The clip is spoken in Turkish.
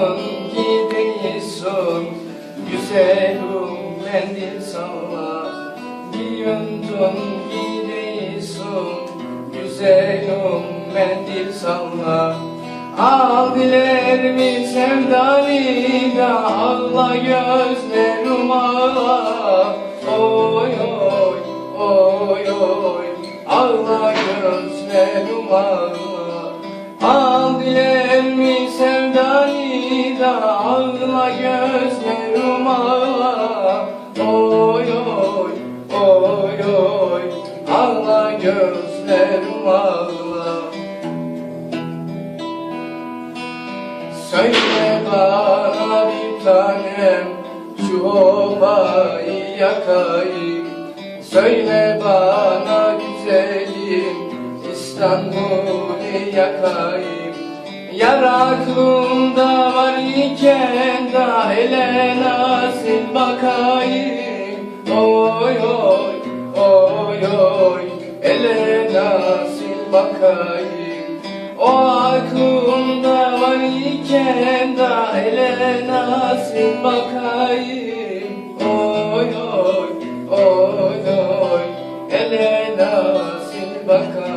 Giyiyorsun giyiyorsun Güzelim mendil sana Giyiyorsun giyiyorsun Güzelim mendil sana Al dilerimi sevdani da Allah gözlerim ağla Oy oy oy oy Allah gözlerim ağla dilerimi sevdani da ağla gözlerim ağla Oy oy oy oy ağla gözlerim ağla Söyle bana bir tanem şu obayı yakayım. Söyle bana güzelim İstanbul'u yakayım. Yar aklımda var iken dahile nasıl bakayım. Oy oy oy oy ele nasıl bakayım. O aklımda var iken dahile nasıl bakayım. Oy oy oy oy ele nasıl bakayım.